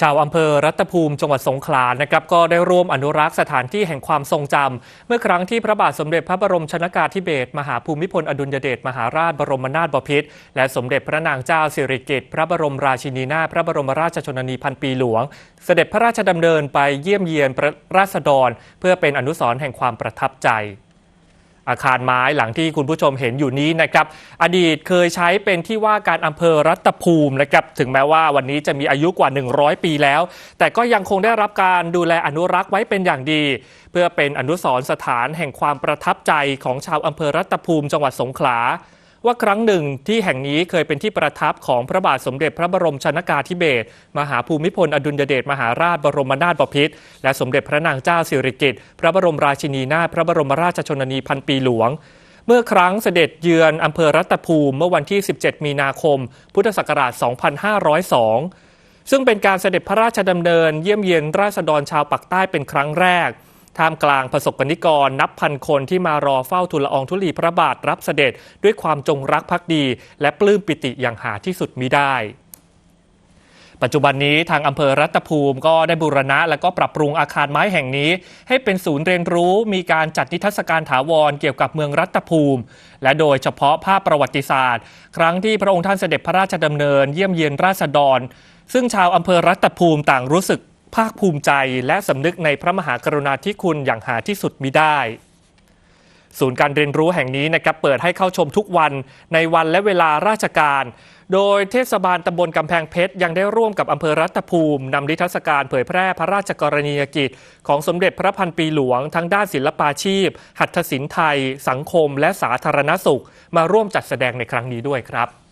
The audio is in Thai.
ชาวอำเภอรัตภูมิจังหวัดสงขลานะครับก็ได้ร่วมอนุรักษ์สถานที่แห่งความทรงจำเมื่อครั้งที่พระบาทสมเด็จพระบรมชนากาธิเบศรมหาภูมิพลอดุลยเดชมหาราชบรมนาถบพิตรและสมเด็จพระนางเจ้าสิริกิติ์พระบรมราชินีนาถพระบรมราชชนนีพันปีหลวง เสด็จพระราชดำเนินไปเยี่ยมเยียนราษฎร เพื่อเป็นอนุสรณ์แห่งความประทับใจ อาคารไม้หลังที่คุณผู้ชมเห็นอยู่นี้นะครับ อดีตเคยใช้เป็นที่ว่าการอำเภอรัตภูมินะครับถึงแม้ว่าวันนี้จะมีอายุกว่า 100 ปีแล้ว แต่ก็ยังคงได้รับการดูแลอนุรักษ์ไว้เป็นอย่างดี เพื่อเป็นอนุสรณ์สถานแห่งความประทับใจของชาวอำเภอรัตภูมิจังหวัดสงขลา ว่าครั้งหนึ่งที่แห่งนี้เคยเป็นที่ประทับของพระบาทสมเด็จพระบรมชนากาธิเบศรมหาภูมิพลอดุลยเดชมหาราชบรมนาถบพิตรและสมเด็จพระนางเจ้าสิริกิติ์พระบรมราชินีนาถพระบรมราชชนนีพันปีหลวงเมื่อครั้งเสด็จเยือนอำเภอรัตภูมิเมื่อวันที่ 17 มีนาคม พุทธศักราช 2502 ซึ่งเป็นการเสด็จพระราชดำเนินเยี่ยมเยียนราษฎรชาวปักใต้เป็นครั้งแรก ท่ามกลางประสบกนิกรนับพันคนที่มารอเฝ้าทูลอองธุลีพระบาทรับเสด็จด้วยความจงรักภักดี และปลื้มปิติอย่างหาที่สุดมิได้ปัจจุบันนี้ทางอำเภอรัตภูมิก็ได้บูรณะ และก็ปรับปรุงอาคารไม้แห่งนี้ ให้เป็นศูนย์เรียนรู้มีการจัดนิทรรศการถาวรเกี่ยวกับเมืองรัตภูมิ และโดยเฉพาะภาพประวัติศาสตร์ ครั้งที่พระองค์ท่านเสด็จพระราชดำเนินเยี่ยมเยียนราษฎร ซึ่งชาวอำเภอรัตภูมิต่างรู้สึก ภาคภูมิใจและสำนึกในพระมหากรุณาธิคุณอย่างหาที่สุดมิได้ ศูนย์การเรียนรู้แห่งนี้นะครับเปิดให้เข้าชมทุกวันในวันและเวลาราชการ โดยเทศบาลตำบลกำแพงเพชรยังได้ร่วมกับอำเภอรัตภูมินำนิทรรศการเผยแพร่พระราชกรณียกิจ ของสมเด็จพระพันปีหลวงทั้งด้านศิลปาชีพ หัตถศิลป์ไทย สังคม และสาธารณสุข มาร่วมจัดแสดงในครั้งนี้ด้วยครับ